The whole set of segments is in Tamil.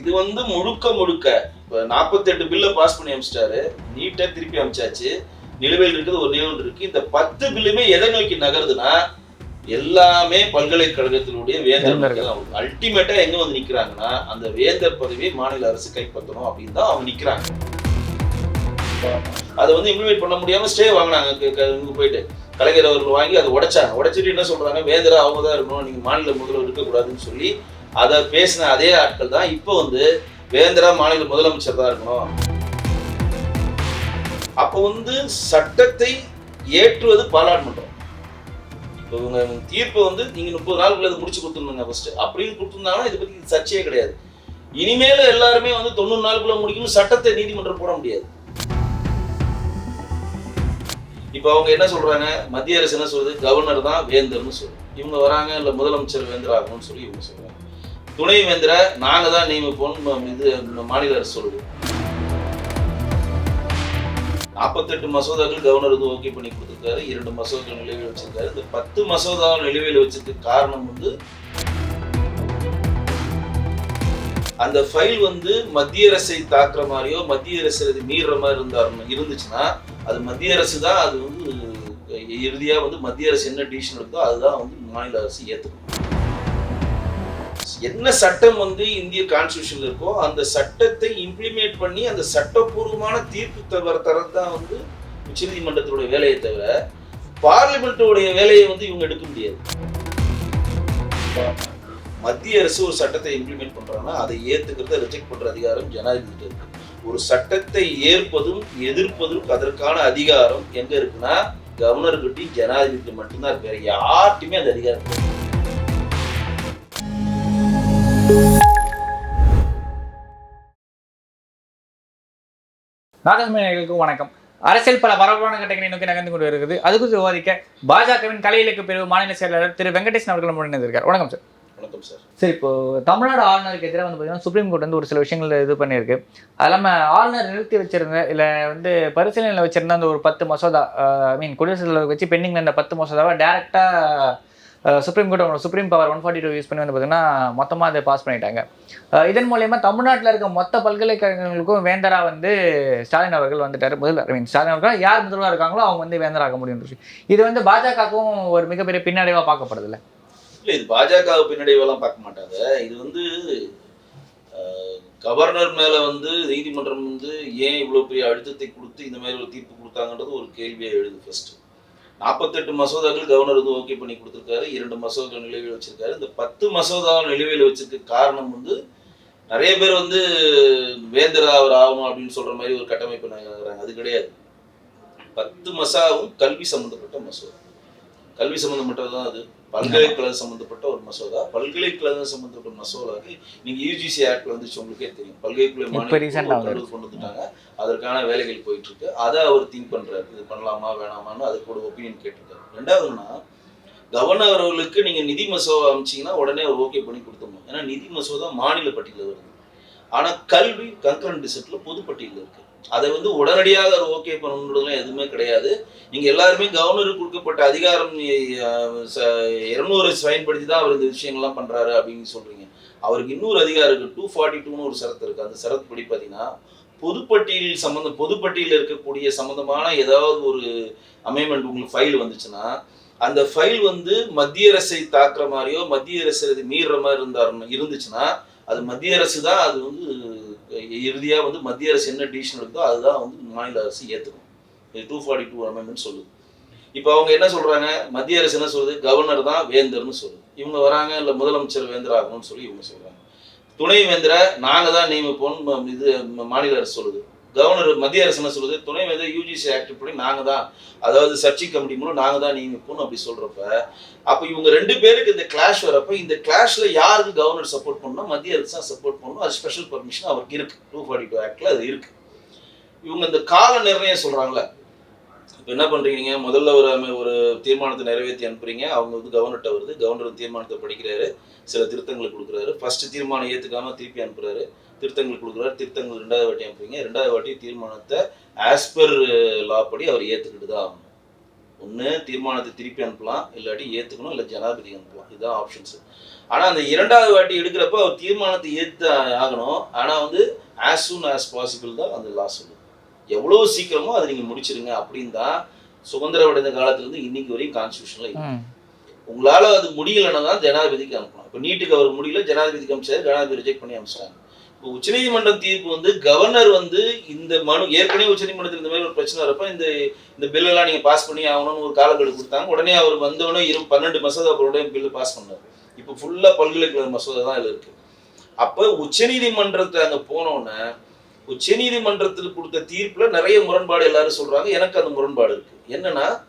இது வந்து முழுக்க முழுக்க இப்போ நாற்பத்தெட்டு பில்லை பாஸ் பண்ணி அமைச்சிட்டாரு. நீட்டை திருப்பி அமைச்சாச்சு. நிலுவையில் இருக்குது ஒரு நிலுவையில் இருக்கு. இந்த பத்து பில்லுமே எதை நோக்கி நகருதுன்னா எல்லாமே பல்கலைக்கழகத்தினுடைய வேந்தர்கள் அல்டிமேட்டா எங்க வந்து நிக்கிறாங்கன்னா அந்த வேந்தர் பதவியை மாநில அரசு கைப்பற்றணும் அப்படின்னு தான் அவங்க நிக்கிறாங்க. அதை வந்து இம்ப்ளிமெண்ட் பண்ண முடியாம ஸ்டே வாங்கினாங்க. போயிட்டு கலைஞர் அவர்கள் வாங்கி அதை உடைச்சாங்க. உடைச்சிட்டு என்ன சொல்றாங்க? வேந்தரா அவங்க தான் இருக்கணும். நீங்க மாநில முதல்வர் இருக்கக்கூடாதுன்னு சொல்லி அதை பேசின அதே ஆட்கள் தான் இப்போ வந்து வேந்தரா மாநில முதலமைச்சர் தான் இருக்கணும். அப்போ வந்து சட்டத்தை ஏற்றுவது பாராளுமன்றம். இப்போ இவங்க தீர்ப்பை வந்து நீங்கள் முப்பது நாளுக்குள்ள இதை முடிச்சு கொடுத்துருந்தாங்க ஃபர்ஸ்ட் அப்படின்னு கொடுத்துருந்தாங்கன்னா இதை பற்றி சர்ச்சையே கிடையாது. இனிமேல எல்லாருமே வந்து தொண்ணூறு நாளுக்குள்ள முடிக்கணும் சட்டத்தை நீதிமன்றம் போட முடியாது. இப்போ அவங்க என்ன சொல்றாங்க? மத்திய அரசு என்ன சொல்றது கவர்னர் தான் வேந்தர்னு சொல்லுது. இவங்க வராங்க இல்லை முதலமைச்சர் வேந்தர் ஆகணும்னு சொல்லி இவங்க சொல்றாங்க. துணை வேந்தரை நாங்க தான் நியமிப்போம் இது மாநில அரசு சொல்லுது. நாற்பத்தெட்டு மசோதாக்கள் கவர்னர் வந்து ஓகே பண்ணி கொடுத்துருக்காரு. இரண்டு மசோதாக்கள் நிலுவையில் வச்சிருக்காரு. இந்த பத்து மசோதாவும் நிலுவையில் வச்சதுக்கு காரணம் வந்து அந்த ஃபைல் வந்து மத்திய அரசை தாக்குற மாதிரியோ மத்திய அரசு அது மீறுற மாதிரி இருந்தார் இருந்துச்சுன்னா அது மத்திய அரசு தான் அது வந்து இறுதியாக வந்து மத்திய அரசு என்ன டிசிஷன் எடுத்தோ அதுதான் வந்து மாநில அரசு ஏற்றுக்கணும் என்ன சட்டம் வந்து இந்திய கான்ஸ்டியூஷன்ல இருக்கோ அந்த சட்டத்தை இம்ப்ளிமெண்ட் பண்ணி அந்த சட்டப்பூர்வமான தீர்ப்பு தவிர தரதான் வந்து உச்சநீதிமன்றத்தினுடைய வேலையை தவிர பார்லிமெண்ட்டோடைய வேலையை வந்து இவங்க எடுக்க முடியாது. மத்திய அரசு ஒரு சட்டத்தை இம்ப்ளிமெண்ட் பண்றாங்கன்னா அதை ஏத்துக்கிறத ரிஜெக்ட் பண்ற அதிகாரம் ஜனாதிபதி இருக்கு. ஒரு சட்டத்தை ஏற்பதும் எதிர்ப்பதும் அதற்கான அதிகாரம் எங்க இருக்குன்னா கவர்னர்கிட்டையும் ஜனாதிபதி மட்டும்தான் இருக்கு. வேற யார்ட்டுமே அந்த அதிகாரம் நாகமணிகளுக்கு வணக்கம். அரசியல் பல பரபரப்பான கட்டங்களை நோக்கி நகர்ந்து கொண்டு வருகிறது. அது குறித்து விவாதிக்க பாஜகவின் கலை இலக்கிய பிரிவு மாநில செயலாளர் திரு வெங்கடேசன் அவர்கள் முன்னிருக்கார் வணக்கம் சார். வணக்கம் சார். சரி இப்போ தமிழ்நாடு ஆளுநருக்கு எதிராக வந்து பார்த்தீங்கன்னா சுப்ரீம் கோர்ட் வந்து ஒரு சில விஷயங்கள் இது பண்ணியிருக்கு. அது இல்லாமல் ஆளுநர் நிறுத்தி வச்சிருந்த இல்லை வந்து பரிசீலனையில் வச்சிருந்த அந்த ஒரு பத்து மசோதா ஐ மீன் குடியரசுத் தலைவர் வச்சு பெண்டிங்கில் இருந்த பத்து மசோதாவை டேரெக்டாக Supreme Court supreme power one forty two use பண்ணி வந்து பார்த்தீங்கன்னா மொத்தமாக அதை பாஸ் பண்ணிட்டாங்க. இதன் மூலயமா தமிழ்நாட்டில் இருக்க மொத்த பல்கலைக்கழகங்களுக்கும் வேந்தரா வந்து ஸ்டாலின் அவர்கள் வந்துட்டார் முதல்வர். ஐ மீன் ஸ்டாலின் அவர்கள் யார் முதல்வராக இருக்காங்களோ அவங்க வந்து வேந்தராக முடியும் இது வந்து பாஜகவுக்கும் ஒரு மிகப்பெரிய பின்னடைவாக பார்க்கப்படுது இல்லை? இது பாஜக பின்னடைவெல்லாம் பார்க்க மாட்டாங்க. இது வந்து கவர்னர் மேல வந்து நீதிமன்றம் வந்து ஏன் இவ்வளவு பெரிய அழுத்தத்தை கொடுத்து இந்த மாதிரி ஒரு தீர்ப்பு கொடுத்தாங்கன்றது ஒரு கேள்வியாக எழுது ஃபர்ஸ்ட் நாற்பத்தெட்டு மசோதாக்கள் கவர்னர் வந்து ஓகே பண்ணி கொடுத்துருக்காரு. இரண்டு மசோதாக்கள் நிலுவையில் வச்சிருக்காரு. இந்த பத்து மசோதா நிலுவையில் வச்சிருக்க காரணம் வந்து நிறைய பேர் வந்து வேந்தரா அவர் ஆகணும் அப்படின்னு சொல்ற மாதிரி ஒரு கட்டமைப்பு நகர்றாங்க அது கிடையாது. பத்து மசாவும் கல்வி சம்பந்தப்பட்ட மசோதா. கல்வி சம்பந்தப்பட்டது தான் அது. பல்கலைக்கழகம் சம்பந்தப்பட்ட ஒரு மசோதா. பல்கலைக்கழகம் சம்பந்தப்பட்ட மசோதாக்கு நீங்க யூஜிசி ஆக்ட் வந்துச்சு உங்களுக்கே தெரியும். பல்கலைக்கழக கொண்டு வந்துட்டாங்க அதற்கான வேலைகள் போயிட்டு இருக்கு அதை அவர் திங்க் பண்றாரு. இது பண்ணலாமா வேணாமான்னு அதுக்கு ஒரு ஒப்பீனியன் கேட்டிருக்காரு. ரெண்டாவதுன்னா கவர்னர் அவர்களுக்கு நீங்க நிதி மசோதா அமைச்சீங்கன்னா உடனே அவர் ஓகே பண்ணி கொடுத்துடணும். ஏன்னா நிதி மசோதா மாநில பட்டியலில் வருது. ஆனா கல்வி கன்கரண்ட் டிசெட்ல பொது பட்டியலில் இருக்கு. அதை வந்து உடனடியாக அவர் ஓகே பண்ணணுன்றதுலாம் எதுவுமே கிடையாது. நீங்கள் எல்லாருமே கவர்னருக்கு கொடுக்கப்பட்ட அதிகாரம் இரநூறு பயன்படுத்தி தான் அவர் இந்த விஷயங்கள்லாம் பண்ணுறாரு அப்படின்னு சொல்கிறீங்க அவருக்கு இன்னொரு அதிகாரம் இருக்குது டூ ஃபார்ட்டி டூன்னு ஒரு சரத்து இருக்குது அந்த சரத்து படி பார்த்தீங்கன்னா பொதுப்பட்டியல் சம்மந்தம் பொதுப்பட்டியலில் இருக்கக்கூடிய சம்மந்தமான ஏதாவது ஒரு அமெண்ட்மெண்ட் உங்களுக்கு ஃபைல் வந்துச்சுன்னா அந்த ஃபைல் வந்து மத்திய அரசை தாக்குற மாதிரியோ மத்திய அரசு அது மீறுற மாதிரி இருந்தார் இருந்துச்சுன்னா அது மத்திய அரசு தான் அது வந்து இறுதியாக வந்து மத்திய அரசு என்ன டிசிஷன் எடுத்தோ அதுதான் வந்து மாநில அரசு ஏற்றுக்கும் இது டூ ஃபார்ட்டி டூ அமெண்ட்மெண்ட் சொல்லுது. இப்போ அவங்க என்ன சொல்கிறாங்க மத்திய அரசு என்ன சொல்லுது? கவர்னர் தான் வேந்தர்னு சொல்லுது. இவங்க வராங்க இல்லை முதலமைச்சர் வேந்தர் ஆகணும்னு சொல்லி இவங்க சொல்கிறாங்க துணை வேந்தரை நாங்கள் தான் நியமிப்போம் இது மாநில அரசு சொல்லுது. கவர்னர் மத்திய அரசு என்ன சொல்லுது? துணை வேந்தர் யூஜிசி ஆக்ட் படி நாங்கள் தான் அதாவது சர்ச்சை கமிட்டி மூலம் நாங்கள் தான் நியமிப்போம் அப்படி சொல்கிறப்ப அப்போ இவங்க ரெண்டு பேருக்கு இந்த கிளாஷ் வரப்ப இந்த கிளாஷில் யாருக்கு கவர்னர் சப்போர்ட் பண்ணணும்? மத்திய அரசு தான் சப்போர்ட் பண்ணணும். அது ஸ்பெஷல் பர்மிஷன் அவருக்கு இருக்கு. டூ ஃபார்ட்டி டூ ஆக்டில் அது இருக்குது இவங்க இந்த கால நிர்ணயம் சொல்கிறாங்களே இப்போ என்ன பண்றீங்க? முதல்ல ஒரு ஒரு தீர்மானத்தை நிறைவேற்றி அனுப்புறீங்க. அவங்க வந்து கவர்னர்கிட்ட வருது. கவர்னர் தீர்மானத்தை படிக்கிறாரு. சில திருத்தங்களை கொடுக்குறாரு. ஃபர்ஸ்ட் தீர்மானம் ஏற்றுக்காம திருப்பி அனுப்புறாரு. திருத்தங்கள் கொடுக்குறாரு. திருத்தங்கள் ரெண்டாவது வாட்டி அனுப்புறீங்க. ரெண்டாவது வாட்டி தீர்மானத்தை ஆஸ் பர் லா படி அவர் ஏற்றுக்கிட்டு தான் ஆகணும். ஒன்று தீர்மானத்தை திருப்பி அனுப்பலாம். இல்லாட்டி ஏற்றுக்கணும் இல்லை ஜனாதிபதி அனுப்பலாம். இதுதான் ஆப்ஷன்ஸ் ஆனால் அந்த இரண்டாவது வாட்டி எடுக்கிறப்ப அவர் தீர்மானத்தை ஏற்று ஆகணும். ஆனால் வந்து ஆஸ் சூன் ஆஸ் பாசிபிள் தான் அந்த லா சொல்லுது. எவ்வளவு சீக்கிரமோ அதை நீங்க முடிச்சிருங்க அப்படின்னு தான் சுதந்திரம் அடைந்த காலத்துல இருந்து இன்னைக்கு வரையும் கான்ஸ்டியூஷன்ல. உங்களால அது முடியலன்னா தான் ஜனாதிபதிக்கு அனுப்பணும். இப்போ நீட்டுக்கு அவர் முடியல ஜனாதிபதிக்கு அனுப்பிச்சாரு ஜனாதிபதி ரிஜெக்ட் பண்ணி அனுப்பிச்சிட்டாங்க இப்போ உச்சநீதிமன்றம் தீர்ப்பு வந்து கவர்னர் வந்து இந்த மனு ஏற்கனவே உச்சநீதிமன்றத்தில் இந்த மாதிரி ஒரு பிரச்சனை வரப்ப இந்த இந்த எல்லாம் நீங்க பாஸ் பண்ணி ஆகணும்னு ஒரு காலக்கெடு கொடுத்தாங்க. உடனே அவர் வந்தவொடனே இரு பன்னெண்டு மசோதா அவருடைய பில்லு பாஸ் பண்ணார். இப்போ ஃபுல்லா பல்கலைக்கழக மசோதா தான் இதுல இருக்கு. அப்போ உச்சநீதிமன்றத்தை அங்க போனோன்னே உச்சநீதிமன்றத்தில் கொடுத்த தீர்ப்புல நிறைய முரண்பாடு எல்லாரும் சொல்றாங்க. எனக்கு அந்த முரண்பாடு இருக்கு. என்னன்னா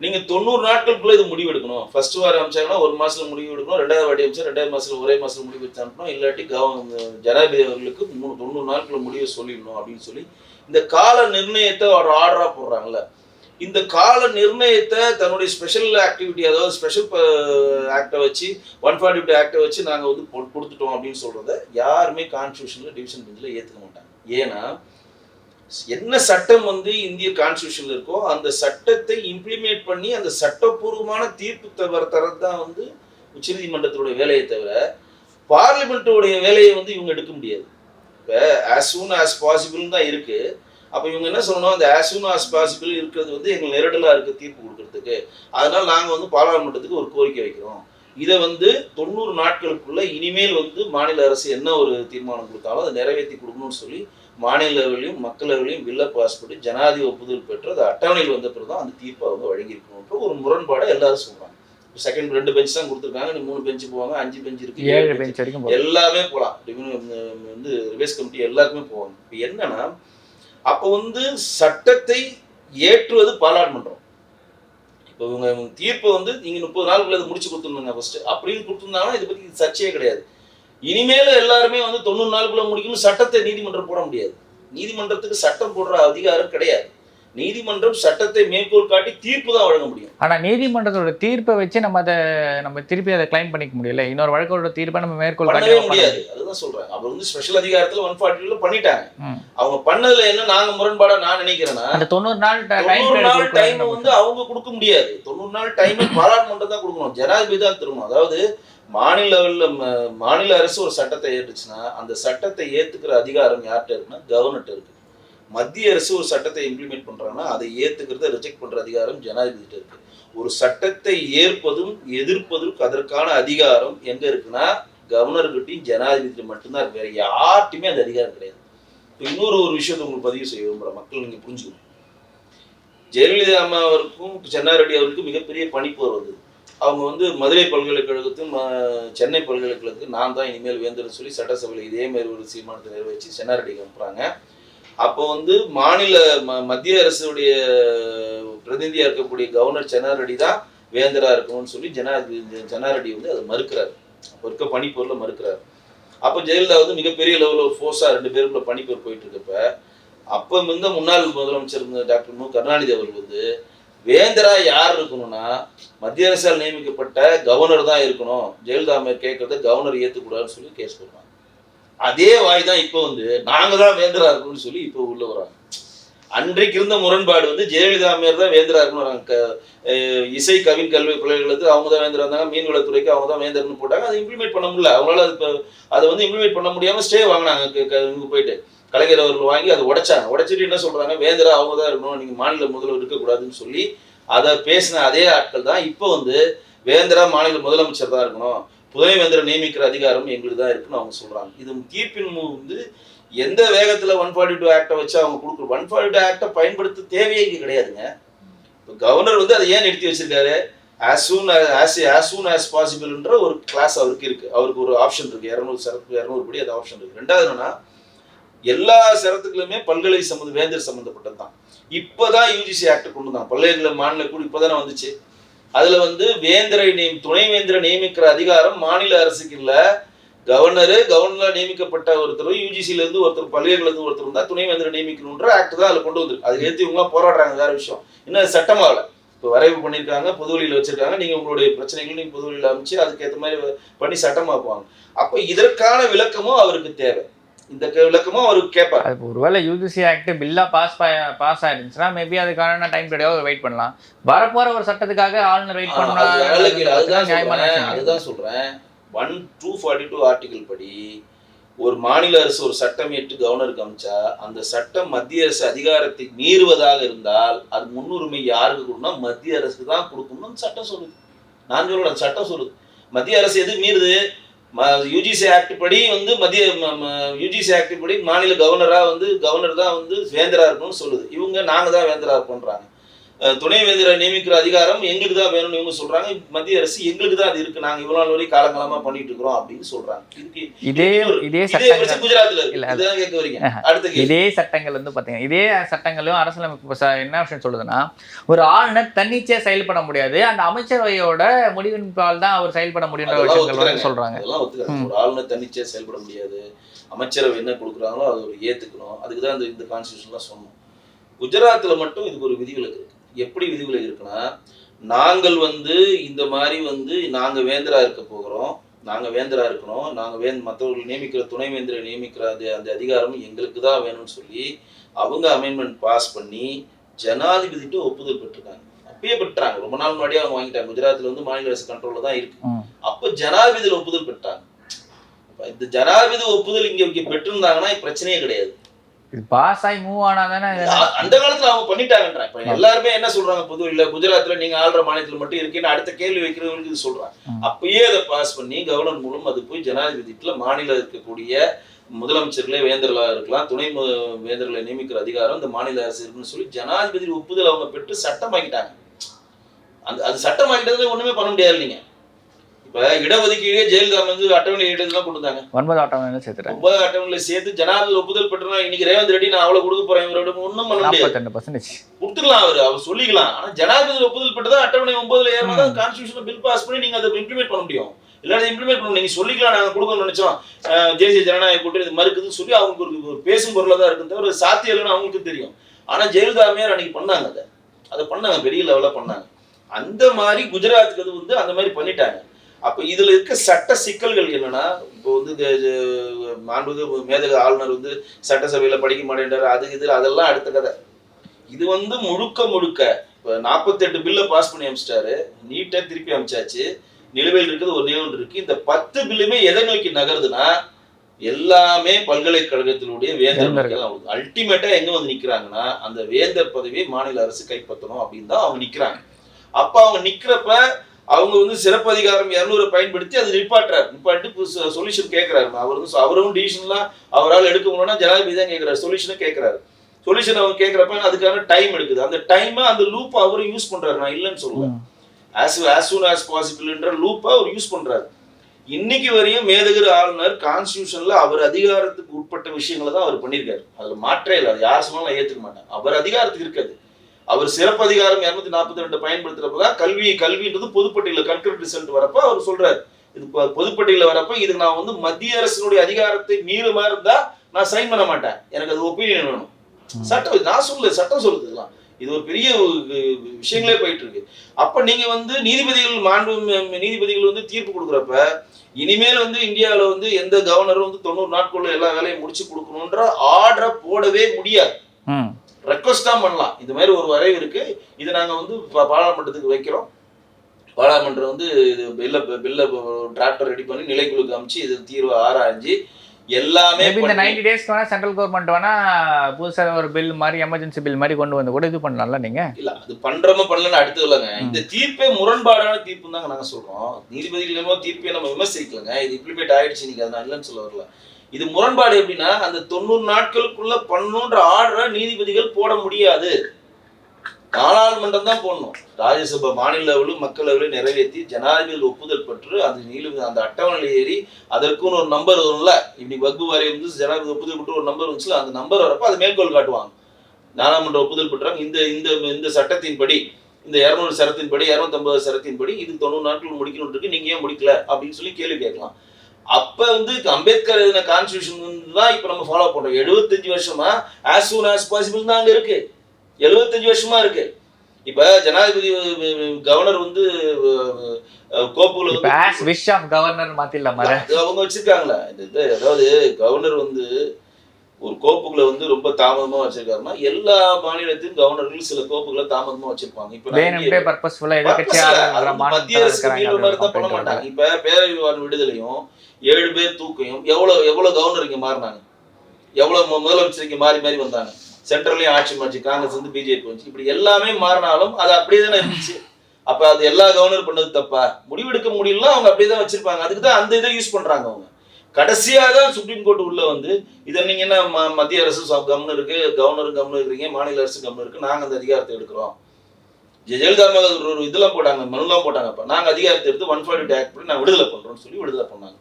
நீங்க தொண்ணூறு நாட்களுக்குள்ள இது முடிவு எடுக்கணும் ஃபர்ஸ்ட் வாரம் அமைச்சாங்கன்னா ஒரு மாசத்துல முடிவு எடுக்கணும். ரெண்டாவது வாட்டி அமைச்சா ரெண்டாவது மாசத்துல ஒரே மாசத்துல முடிவு எடுத்து அனுப்பணும். இல்லாட்டி கவ- ஜனாதிபதி அவர்களுக்கு மூணு தொண்ணூறு நாட்களுக்குள்ள முடிவை சொல்லிடணும் அப்படின்னு சொல்லி இந்த கால நிர்ணயத்தை ஒரு ஆர்டரா போடுறாங்கல்ல. இந்த கால நிர்ணயத்தை தன்னுடைய ஸ்பெஷல் ஆக்டிவிட்டி அதாவது ஸ்பெஷல் ஆக்டை வச்சு ஒன் ஃபார்ட்டி டூ ஆக்டை வச்சு நாங்கள் வந்து கொடுத்துட்டோம் அப்படின்னு சொல்றத யாருமே கான்ஸ்டியூஷன்ல டிவிஷன் பெஞ்சில் ஏற்றுக்க மாட்டோம் ஏன்னா என்ன சட்டம் வந்து இந்திய கான்ஸ்டியூஷன்ல இருக்கோ அந்த சட்டத்தை இம்ப்ளிமெண்ட் பண்ணி அந்த சட்டப்பூர்வமான தீர்ப்பு தவிர தரது தான் வந்து உச்சநீதிமன்றத்தினுடைய வேலையை தவிர பார்லிமெண்ட்டோடைய வேலையை வந்து இவங்க எடுக்க முடியாது. இப்போ ஆஸ் சூன் ஆஸ் பாசிபிள் தான் இருக்கு. அப்போ இவங்க என்ன சொல்லணும்? அந்த ஆஸ் சூன் ஆஸ் பாசிபிள் இருக்கிறது வந்து எங்களுக்கு நெருடலாக இருக்குது தீர்ப்பு கொடுக்கறதுக்கு. அதனால நாங்கள் வந்து பாராளுமன்றத்துக்கு ஒரு கோரிக்கை வைக்கிறோம். இதை வந்து தொண்ணூறு நாட்களுக்குள்ள இனிமேல் வந்து மாநில அரசு என்ன ஒரு தீர்மானம் கொடுத்தாலும் அதை நிறைவேற்றி கொடுக்கணும்னு சொல்லி மாநிலவிலையும் மக்களவையிலையும் பில்ல பாஸ் பண்ணி ஜனாதிபதி ஒப்புதல் பெற்று அது அட்டவணையில் வந்த பிறகு தான் அந்த தீர்ப்பை அவங்க வழங்கியிருக்கணுன்ற ஒரு முரண்பாடை எல்லாரும் சொல்றாங்க. செகண்ட் ரெண்டு பெஞ்ச் தான் கொடுத்துருக்காங்க நீ மூணு பெஞ்சு போவாங்க அஞ்சு பெஞ்ச் இருக்கு ஏழு பெஞ்ச் வரைக்கும். எல்லாமே போகலாம் வந்து ரிவைஸ் கமிட்டி எல்லாருக்குமே போவாங்க. இப்போ என்னன்னா அப்போ வந்து சட்டத்தை ஏற்றுவது பாராளுமன்றம். இப்போ இவங்க இவங்க தீர்ப்பை வந்து நீங்கள் முப்பது நாளுக்குள்ள இதை முடிச்சு கொடுத்துருந்தாங்க ஃபர்ஸ்ட் அப்படின்னு கொடுத்துருந்தாங்கன்னா இதை பற்றி சர்ச்சையே கிடையாது. இனிமேல் எல்லாருமே வந்து தொண்ணூறு நாளுக்குள்ள முடிக்கணும் சட்டத்தை நீதிமன்றம் போட முடியாது. நீதிமன்றத்துக்கு சட்டம் போடுற அதிகாரம் கிடையாது. நீதிமன்றம் சட்டத்தை மேற்கோள் காட்டி தீர்ப்பு தான் வழங்க முடியும். ஆனா நீதிமன்றத்தோட தீர்ப்பை வச்சு நம்ம அதை நம்ம திருப்பி அதை கிளைம் பண்ணிக்க முடியல. இன்னொரு வழக்கோட தீர்ப்பை நம்ம மேற்கோள் பண்ணவே காட்டி முடியாது. அதுதான் சொல்றாங்க அவர் வந்து ஸ்பெஷல் அதிகாரத்துல ஒன் ஃபார்ட்டில பண்ணிட்டாங்க. அவங்க பண்ணதுல என்ன நாங்க முரண்பாடா நான் நினைக்கிறேன்னா அந்த தொண்ணூறு நாள் டைம் தொண்ணூறு நாள் டைம் வந்து அவங்க கொடுக்க முடியாது. தொண்ணூறு நாள் டைம் பாராளுமன்றம் தான் கொடுக்கணும். ஜனாதிபதி தான் திரும்பணும். அதாவது மாநில மாநில அரசு ஒரு சட்டத்தை ஏற்றுச்சுன்னா அந்த சட்டத்தை ஏத்துக்கிற அதிகாரம் யார்கிட்ட இருக்குன்னா கவர்னர்ட்ட இருக்கு. மத்திய அரசு ஒரு சட்டத்தை இம்ப்ளிமெண்ட் பண்றாங்கன்னா அதை ஏத்துக்கிறத ரிஜெக்ட் பண்ற அதிகாரம் ஜனாதிபதிகிட்ட இருக்கு. ஒரு சட்டத்தை ஏற்பதும் எதிர்ப்பதும் அதற்கான அதிகாரம் எங்க இருக்குன்னா கவர்னர்கிட்டையும் ஜனாதிபதி மட்டும்தான் இருக்கு. வேற யார்கிட்டையுமே அந்த அதிகாரம் கிடையாது. இப்போ இன்னொரு ஒரு விஷயத்தை உங்களுக்கு பதிவு செய்ய விரும்புகிற மக்கள் நீங்கள் புரிஞ்சுக்கணும். ஜெயலலிதா அம்மா அவருக்கும் சென்னாரெட்டி அவருக்கும் மிகப்பெரிய பணிப்போர் வந்தது அவங்க வந்து மதுரை பல்கலைக்கழகத்தும் சென்னை பல்கலைக்கழகத்துக்கு நான் தான் இனிமேல் வேந்தர் சொல்லி சட்டசபையில் இதே மாதிரி ஒரு தீர்மானத்தை நிறைவேற்றி சென்னாரெட்டிக்கு அனுப்புகிறாங்க அப்போ வந்து மாநில ம- மத்திய அரசுடைய பிரதிநிதியா இருக்கக்கூடிய கவர்னர் சென்னாரெட்டி தான் வேந்தரா இருக்கணும்னு சொல்லி ஜனாதிபதி ஜனாரெடி வந்து அதை மறுக்கிறார். அப்போ இருக்க பணிப்பொருளை மறுக்கிறார். அப்போ ஜெயலலிதா வந்து மிகப்பெரிய லெவலில் ஒரு ஃபோர்ஸாக ரெண்டு பேருக்குள்ள பணிப்பொருள் போயிட்டு இருக்கப்ப அப்போ இருந்த முன்னாள் முதலமைச்சர் இருந்த டாக்டர் மு கருணாநிதி அவர்கள் வந்து வேந்தரா யார் இருக்கணும்னா மத்திய அரசால் நியமிக்கப்பட்ட கவர்னர் தான் இருக்கணும். ஜெயலலிதா கேட்கறத கவர்னர் ஏற்றுக்கூடாதுன்னு சொல்லி கேஸ் போடுவாங்க. அதே வாய் தான் இப்போ வந்து நாங்க தான் வேந்தரா இருக்கணும்னு சொல்லி இப்போ உள்ள வராங்க. அன்றைக்கு இருந்த முரண்பாடு வந்து ஜெயலலிதா அம்மையார் தான் வேந்தரா இருக்கணும் க- இசை கவின் கல்வி பிள்ளைகளுக்கு அவங்க தான் வேந்தரா இருந்தாங்க. மீன்வளத்துறைக்கு அவங்க தான் வேந்தர்னு போட்டாங்க. அதை இம்ப்ளிமெண்ட் பண்ண முடியல. அவங்களால அது இப்போ அதை வந்து இம்ப்ளிமெண்ட் பண்ண முடியாம ஸ்டே வாங்கினாங்க. க- போயிட்டு கலைஞர் அவர்கள் வாங்கி அதை உடைச்சாங்க. உடைச்சிட்டு என்ன சொல்றாங்க? வேந்தரா அவங்க தான் இருக்கணும். நீங்க மாநில முதல்வர் இருக்கக்கூடாதுன்னு சொல்லி அதை பேசின அதே ஆட்கள் தான் இப்போ வந்து வேந்தரா மாநில முதலமைச்சர் தான் இருக்கணும். துணைவேந்தரை நியமிக்கிற அதிகாரம் எங்களுக்கு தான் இருக்குன்னு அவங்க சொல்றாங்க. இது தீர்ப்பின் வந்து எந்த வேகத்துல ஒன் ஃபார்ட்டி டூ ஆக்டை வச்சு அவங்க கொடுக்குற ஒன் ஃபார்ட்டி டூ ஆக்டை பயன்படுத்த தேவையே இங்கே கிடையாதுங்க. இப்போ கவர்னர் வந்து அதை ஏன் நிறுத்தி வச்சிருக்காரு? As soon as as soon as பாசிபிள்ன்ற ஒரு கிளாஸ் அவருக்கு இருக்கு. அவருக்கு ஒரு ஆப்ஷன் இருக்கு. இரநூறு சிறப்பு இரநூறு படி அது ஆப்ஷன் இருக்கு. ரெண்டாவது என்னன்னா எல்லா சரத்துக்களுமே பல்கலை சம்மந்த வேந்தர் சம்மந்தப்பட்டது தான் இப்போதான் யூஜிசி ஆக்ட் கொண்டு தான் பல்கலைக்கழக மாநில கூட இப்போதானே வந்துச்சு. அதுல வந்து வேந்தரை நியம் துணை வேந்தரை நியமிக்கிற அதிகாரம் மாநில அரசுக்கு இல்ல. கவர்னரு கவர்னரா நியமிக்கப்பட்ட ஒருத்தர் யூஜிசில இருந்து ஒருத்தர் பல்கலைக்கழகத்துல இருந்து ஒருத்தர் தான் துணை வேந்தரை நியமிக்கணுன்ற ஆக்ட் தான் அதுல கொண்டு வந்திருக்கு. அது ஏற்றி இவங்க போராடுறாங்க வேற விஷயம். இன்னும் சட்டமாகல இப்போ வரைவு பண்ணியிருக்காங்க பொதுவெளியில் வச்சிருக்காங்க. நீங்கள் உங்களுடைய பிரச்சனைகள் நீங்கள் பொதுவெளியில் அமைச்சு அதுக்கேற்ற மாதிரி பண்ணி பண்ணி சட்டமாக்குவாங்க. அப்போ இதற்கான விளக்கமும் அவருக்கு தேவை. இந்த விளக்கமும் அவருக்கு கேட்பார் அது ஒருவேளை யூஜிசி ஆக்ட் பில்லா பாஸ் பாஸ் ஆயிருந்துச்சுன்னா மேபி அதுக்கான டைம் பீரியடாக வெயிட் பண்ணலாம். வரப்போற ஒரு சட்டத்துக்காக ஆளுநர் வெயிட். அதுதான் பண்ணலாம் நியாயமான. அதுதான் சொல்றேன். One two forty two article படி ஒரு மாநில அரசு ஒரு சட்டம் ஏற்று கவர்னருக்கு அமைச்சா அந்த சட்டம் மத்திய அரசு அதிகாரத்தை மீறுவதாக இருந்தால் அது முன்னுரிமை யாருக்கு கொடுக்கணும் மத்திய அரசுக்கு தான் கொடுக்கணும்னு சட்டம் சொல்லுது. நான் சொல்லல சட்டம் சொல்லுது. மத்திய அரசு எது மீறுது? யூஜிசி ஆக்ட் படி வந்து மத்திய யூஜிசி ஆக்ட் படி மாநில கவர்னராக வந்து கவர்னர் தான் வந்து வேந்தரா இருக்கணும்னு சொல்லுது. இவங்க நாங்கள் தான் வேந்தரா இருக்கோன்றாங்க அஹ் துணை வேந்தரை நியமிக்கிற அதிகாரம் எங்களுக்கு தான் வேணும்னு இவங்க சொல்றாங்க. மத்திய அரசு எங்களுக்கு தான் அது இருக்கு. நாங்க இவ்வளவு நாள் வரைக்கும் காலங்காலமா பண்ணிட்டு இருக்கிறோம் அப்படின்னு சொல்றாங்க. இதே இதே பிரச்சனை குஜராத்ல கேட்க வரீங்க. அடுத்த இதே சட்டங்கள் வந்து பாத்தீங்கன்னா இதே சட்டங்களும் அரசியலமைப்பு என்ன விஷயம் சொல்லுதுன்னா ஒரு ஆளுநர் தன்னிச்சையா செயல்பட முடியாது. அந்த அமைச்சரவையோட முடிவின் பால் தான் அவர் செயல்பட ஒத்துக்கறாங்க. சொல்றாங்க. ஒரு ஆளுநர் தன்னிச்சையா செயல்பட முடியாது. அமைச்சரவை என்ன கொடுக்குறாங்களோ அதை ஒரு ஏத்துக்கணும். அதுக்கு தான் இந்த கான்ஸ்டியூஷன்லாம் சொன்னோம். குஜராத்ல மட்டும் இதுக்கு ஒரு விதிவிலக்கு இருக்கு. எப்படி விதிவிலக்கு இருக்குன்னா நாங்கள் வந்து இந்த மாதிரி வந்து நாங்க வேந்தரா இருக்க போகிறோம். நாங்க வேந்தரா இருக்கணும். நாங்க வேந்த மற்றவர்கள் நியமிக்கிற துணை வேந்தரை நியமிக்கிற அந்த அந்த அதிகாரம் எங்களுக்கு தான் வேணும்னு சொல்லி அவங்க அமெண்ட்மெண்ட் பாஸ் பண்ணி ஜனாதிபதிட்டு ஒப்புதல் பெற்றிருக்காங்க அப்பயே பெற்றாங்க ரொம்ப நாள் முன்னாடியே அவங்க வாங்கிட்டாங்க. குஜராத்ல வந்து மாநில அரசு கண்ட்ரோல்ல தான் இருக்கு. அப்ப ஜனாதிபதியில் ஒப்புதல் பெற்றாங்க இந்த ஜனாதிபதி ஒப்புதல் இங்க இங்க பெற்றிருந்தாங்கன்னா பிரச்சனையே கிடையாது. பாஸ் ஆகி மூவ் ஆனா தானே அந்த காலத்துல அவங்க பண்ணிட்டாங்கன்ற. இப்ப எல்லாருமே என்ன சொல்றாங்க பொது இல்ல குஜராத்ல நீங்க ஆள்ற மாநிலத்துல மட்டும் இருக்கீன்னு அடுத்த கேள்வி வைக்கிறவங்களுக்கு இது சொல்றாங்க. அப்பயே அதை பாஸ் பண்ணி கவர்னர் மூலம் அது போய் ஜனாதிபதிக்குள்ள மாநில இருக்கக்கூடிய முதலமைச்சர்களே வேந்தர்களா இருக்கலாம் துணை வேந்தர்களை நியமிக்கிற அதிகாரம் இந்த மாநில அரசு இருக்குன்னு சொல்லி ஜனாதிபதி ஒப்புதல் அவங்க பெற்று சட்டமாக்கிட்டாங்க. அந்த அது சட்டமாக்கிட்டதுல ஒண்ணுமே பண்ண முடியாது நீங்க இப்ப இடஒதுக்கீடே ஜெயலலிதா வந்து அட்டவணை கொண்டு வந்தாங்க ஒன்பது ஆட்டம் சேர்த்துட்டாங்க ஒன்பது அட்டவணையில சேர்த்து ஜனாதிபதி ஒப்புதல் பெற்றனா இன்னைக்கு ரேவந்த் ரெட்டி நான் அவ்வளவு கொடுக்க போறேன் இவரோட ஒண்ணும் பண்ண முடியாது. பர்சன்டேஜ் கொடுத்துக்கலாம் அவரு அவர் சொல்லிக்கலாம். ஆனா ஜனாதிபதி ஒப்புதல் பெற்றதா அட்டவணை ஒன்பதுல ஏறினா கான்ஸ்டியூஷன் பில் பாஸ் பண்ணி நீங்க அதை இம்ப்ளிமெண்ட் பண்ண முடியும். இல்லாட்டி இம்ப்ளிமெண்ட் பண்ண நீங்க சொல்லிக்கலாம் நாங்க கொடுக்கணும்னு நினைச்சோம். தேசிய ஜனநாயக கூட்டணி இது மறுக்குதுன்னு சொல்லி அவங்களுக்கு ஒரு ஒரு பேசும் பொருளா தான் இருக்கும் தவிர சாத்தியம் இல்லைன்னு அவங்களுக்கு தெரியும். ஆனா ஜெயலலிதா அம்மையார் அன்னைக்கு பண்ணாங்க அதை. அதை பண்ணாங்க பெரிய லெவல்ல பண்ணாங்க. அந்த மாதிரி குஜராத்துக்கு அது வந்து அந்த மாதிரி பண்ணிட்டாங்க. அப்ப இதுல இருக்க சட்ட சிக்கல்கள் என்னன்னா இப்போ வந்து மாண்புமிகு மேதக ஆளுநர் வந்து சட்டசபையில படிக்க மாட்டேன்றாரு அது இது அதெல்லாம் அடுத்த கதை. இது வந்து முழுக்க முழுக்க இப்போ நாற்பத்தெட்டு பில்லை பாஸ் பண்ணி அமைச்சிட்டாரு நீட்டை திருப்பி அமைச்சாச்சு. நிலுவையில் இருக்குது ஒரு நியமனம் இருக்கு. இந்த பத்து பில்லுமே எதை நோக்கி நகருதுன்னா எல்லாமே பல்கலைக்கழகத்தினுடைய வேந்தர் அல்டிமேட்டா எங்க வந்து நிக்கிறாங்கன்னா அந்த வேந்தர் பதவியை மாநில அரசு கைப்பற்றணும் அப்படின்னு தான் அவங்க நிக்கிறாங்க. அப்ப அவங்க நிக்கிறப்ப அவங்க வந்து சிறப்பு அதிகாரம் இரநூறு பயன்படுத்தி அது நிப்பாட்டுறாரு. நிப்பாட்டு சொல்யூஷன் கேட்கிறாரு அவர் வந்து அவரும் டிசிஷன்லாம் அவரால் எடுக்க முடியும்னா ஜனாதிபதி தான் கேட்கிறாரு சொல்யூஷனை கேட்கிறாரு சொல்யூஷன் அவங்க கேட்கிறப்ப அதுக்கான டைம் எடுக்குது. அந்த டைமை அந்த லூப் அவரும் யூஸ் பண்றாரு. நான் இல்லைன்னு சொல்லுவேன். ஆஸ் ஆஸ் சூன் ஆஸ் பாசிபிள்ன்ற லூப்பை அவர் யூஸ் பண்றாரு. இன்னைக்கு வரையும் மேதகர் ஆளுநர் கான்ஸ்டியூஷன்ல அவர் அதிகாரத்துக்கு உட்பட்ட விஷயங்களை தான் அவர் பண்ணியிருக்காரு. அதுல மாற்றே இல்லை. யார் சொன்னாலும் ஏத்துக்க மாட்டேன். அவர் அதிகாரத்துக்கு இருக்காது. அவர் சிறப்பு அதிகாரம் இருநூத்தி நாற்பத்தி ரெண்டு பயன்படுத்துறப்பதான் கல்வி கல்வின்றது பொதுப்பட்டியல கன்கரண்ட் ரிசல்ட் வரப்ப அவர் சொல்றாரு. இது பொதுப்பட்டியல வரப்ப இது நான் வந்து மத்திய அரசினுடைய அதிகாரத்தை மீறுமா இருந்தா நான் சைன் பண்ண மாட்டேன். எனக்கு அது ஒப்பீனியன் வேணும். சட்டம் நான் சொல்லல சட்டம் சொல்லுது இதெல்லாம். இது ஒரு பெரிய விஷயங்களே போயிட்டு இருக்கு அப்ப நீங்க வந்து நீதிபதிகள் மாண்பு நீதிபதிகள் வந்து தீர்ப்பு கொடுக்குறப்ப இனிமேல் வந்து இந்தியாவுல வந்து எந்த கவர்னரும் வந்து தொண்ணூறு நாட்களுள்ள எல்லா வேலையும் முடிச்சு கொடுக்கணுன்ற ஆர்டரை போடவே முடியாது. ம் ரெக்வஸ்ட் தான் பண்ணலாம். இந்த மாதிரி ஒரு வரைவு இருக்கு. இதை நாங்க வந்து பாராளுமன்றத்துக்கு வைக்கிறோம். பாராளுமன்றம் வந்து இது பில்ல பில்ல டிராஃப்டர் ரெடி பண்ணி நிலைக்குழுக்கு அமைச்சு இது தீர்வு ஆராய்ஞ்சு எல்லாமே இந்த நைன்டி டேஸ்க்கு வேணா சென்ட்ரல் கவர்மெண்ட் வேணா புதுசா ஒரு பில் மாதிரி எமர்ஜென்சி பில் மாதிரி கொண்டு வந்து கூட இது பண்ணலாம்ல நீங்க? இல்ல அது பண்றோமோ பண்ணலன்னு அடுத்து இல்லைங்க. இந்த தீர்ப்பே முரண்பாடான தீர்ப்பு தாங்க நாங்க சொல்றோம். நீதிபதிகள் தீர்ப்பே நம்ம விமர்சிக்கலங்க. இது இம்ப்ளிமெண்ட் ஆயிடுச்சு நீங்க அதை நான் இல்லைன்னு சொல்ல வரல. இது முரண்பாடு எப்படின்னா அந்த தொண்ணூறு நாட்களுக்குள்ள பண்ணுன்ற ஆர்டரை நீதிபதிகள் போட முடியாது. நாடாளுமன்றம் தான் போடணும். ராஜ்யசபா மாநில லெவலும் மக்கள் நிறைவேற்றி ஜனாதிபதி ஒப்புதல் பெற்று அந்த நீதிபதி அந்த அட்டவணையில் ஏறி அதற்குன்னு ஒரு நம்பர் வரும்ல? இப்படி வகுப்பு வாரியம் வந்து ஜனாதிபதி ஒப்புதல் பெற்று ஒரு நம்பர் வந்துச்சுல அந்த நம்பர் வரப்போ அது மேற்கோள் காட்டுவாங்க. நாடாளுமன்ற ஒப்புதல் பெற்றாங்க இந்த இந்த இந்த சட்டத்தின்படி இந்த இரநூறு சரத்தின்படி இரநூத்தம்பது சரத்தின்படி இது தொண்ணூறு நாட்கள் முடிக்கணும் இருக்கு நீங்க ஏன் முடிக்கல? அப்படின்னு சொல்லி கேள்வி கேட்கலாம். அப்ப வந்து அம்பேத்கர் எழுதின கான்ஸ்டியூஷன் தான் இப்ப நம்ம ஃபாலோ பண்றோம். எழுபத்தஞ்சு வருஷமா ஆஸ் சூன் ஆஸ் பாசிபிள் தான் அங்க இருக்கு. எழுபத்தஞ்சு வருஷமா இருக்கு. இப்ப ஜனாதிபதி கவர்னர் வந்து கோப்புல இப்ப வந்து ஆஸ் விஷ் ஆஃப் கவர்னர்? அது அவங்க வச்சிருக்காங்களே இது அதாவது கவர்னர் வந்து ஒரு கோப்புகளை வந்து ரொம்ப தாமதமா வச்சிருக்காருன்னா எல்லா மாநிலத்தின் கவர்னர்களும் சில கோப்புகளை தாமதமா வச்சிருப்பாங்க. இப்ப மத்திய தான் பண்ண மாட்டாங்க. இப்ப பேரறிவாளன் விடுதலையும் ஏழு பேர் தூக்கையும் எவ்வளவு எவ்வளவு கவர்னர் இங்கே மாறினாங்க? எவ்வளவு மு- முதலமைச்சர் மாறி மாறி வந்தாங்க? சென்ட்ரல்லையும் ஆட்சி மாறிச்சு காங்கிரஸ் வந்து பிஜேபி வந்துச்சு. இப்படி எல்லாமே மாறினாலும் அது அப்படியே தானே இருந்துச்சு. அப்ப அது எல்லா கவர்னர் பண்ணது தப்பா? முடிவெடுக்க முடியலன்னா அவங்க அப்படியே தான் வச்சிருப்பாங்க. அதுக்கு தான் அந்த இதை யூஸ் பண்றாங்க அவங்க. கடைசியாக தான் சுப்ரீம் கோர்ட் உள்ள வந்து இதை நீங்க என்ன ம- மத்திய அரசு கவர்னருக்கு இருக்கு கவர்னர் கவர்னர் இருக்கிறீங்க மாநில அரசு கவர்னருக்கு நாங்கள் அந்த அதிகாரத்தை எடுக்கிறோம். ஜெயலலிதா மேல ஒரு இதெல்லாம் போட்டாங்க மனுலாம் போட்டாங்க அப்ப நாங்க அதிகாரத்தை எடுத்து ஒன் ஃபார்ட்டி ஆக்ட் பண்ணி நான் விடுதலை பண்றோம்னு சொல்லி விடுதலை பண்ணாங்க.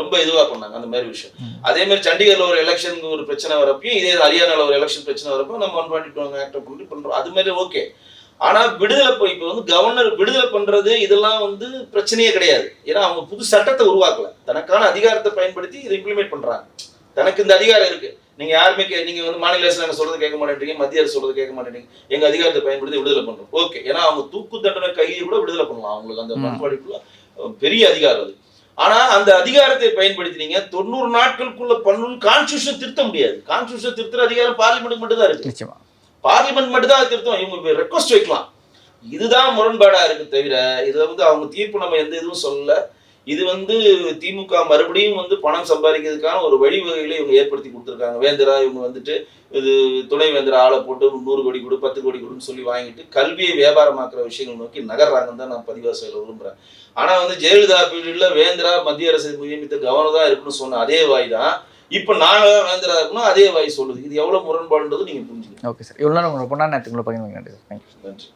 ரொம்ப இதுவா பண்ணாங்க அந்த மாதிரி விஷயம். அதே மாதிரி சண்டிகர்ல ஒரு எலெக்ஷனுக்கு ஒரு பிரச்சனை வரப்பையும் இதே ஹரியானால ஒரு எலெக்ஷன் பிரச்சனை வரப்போ நம்ம ஒன் ஃபார்ட்டி டூ ஆக்ட் பண்ணி பண்றோம். அது மாதிரி ஓகே ஆனா விடுதலை போய் இப்போ வந்து கவர்னர் விடுதலை பண்றது இதெல்லாம் வந்து பிரச்சனையே கிடையாது. ஏன்னா அவங்க புது சட்டத்தை உருவாக்கல. தனக்கான அதிகாரத்தை பயன்படுத்தி இதை இம்ப்ளிமெண்ட் பண்றாங்க. தனக்கு இந்த அதிகாரம் இருக்கு. நீங்க யாருமே கே- நீங்க வந்து மாநில அரசு நாங்க சொல்றது கேட்க மாட்டேன்றீங்க மத்திய அரசு சொல்றது கேட்க மாட்டேன்றீங்க. எங்க அதிகாரத்தை பயன்படுத்தி விடுதலை பண்றோம். ஓகே ஏன்னா அவங்க தூக்கு தண்டனை கையை கூட விடுதலை பண்ணலாம். அவங்களுக்கு அந்த. பண்பாடுக்குள்ள பெரிய அதிகாரம் அது. ஆனா அந்த அதிகாரத்தை பயன்படுத்தினீங்க தொண்ணூறு நாட்களுக்குள்ள பண்ணணும்னு கான்ஸ்டியூஷன் திருத்த முடியாது. கான்ஸ்டியூஷன் திருத்துற அதிகாரம் பார்லிமெண்ட் மட்டும் தான் இருக்கு பார்லிமெண்ட் மட்டும் தான் திருத்தம். இவங்க ரெக்வஸ்ட் வைக்கலாம். இதுதான் முரண்பாடா இருக்கு தவிர இதுல வந்து அவங்க தீர்ப்பு நம்ம எந்த இதுவும் சொல்லல. இது வந்து திமுக மறுபடியும் வந்து பணம் சம்பாதிக்கிறதுக்கான ஒரு வழிவகைகளை இவங்க ஏற்படுத்தி கொடுத்துருக்காங்க. வேந்தரா இவங்க வந்துட்டு இது துணை வேந்தர ஆளை போட்டு நூறு கோடி கொடு பத்து கோடி கொடுன்னு சொல்லி வாங்கிட்டு கல்வியை வியாபாரமாக்குற விஷயங்கள் நோக்கி நகர்றாங்கன்னு தான் நான் பதிவா சொல்ல விரும்புறேன். ஆனா வந்து ஜெயலலிதா பீரியட்ல வேந்தரா மத்திய அரசு நியமித்த தான் இருக்குன்னு சொன்ன அதே வாய் தான். இப்ப நாங்க தான் வேந்தரா இருக்கணும் அதே வாய் சொல்லுது. இது எவ்வளவு முரண்பாடுன்றது நீங்க புரிஞ்சுக்கணும். Okay sir. இவ்வளோ நேரம் உங்களோட பொண்ணா நேரத்துக்குள்ள பகிர்ந்து நன்றி சார் தேங்க்யூ நன்றி.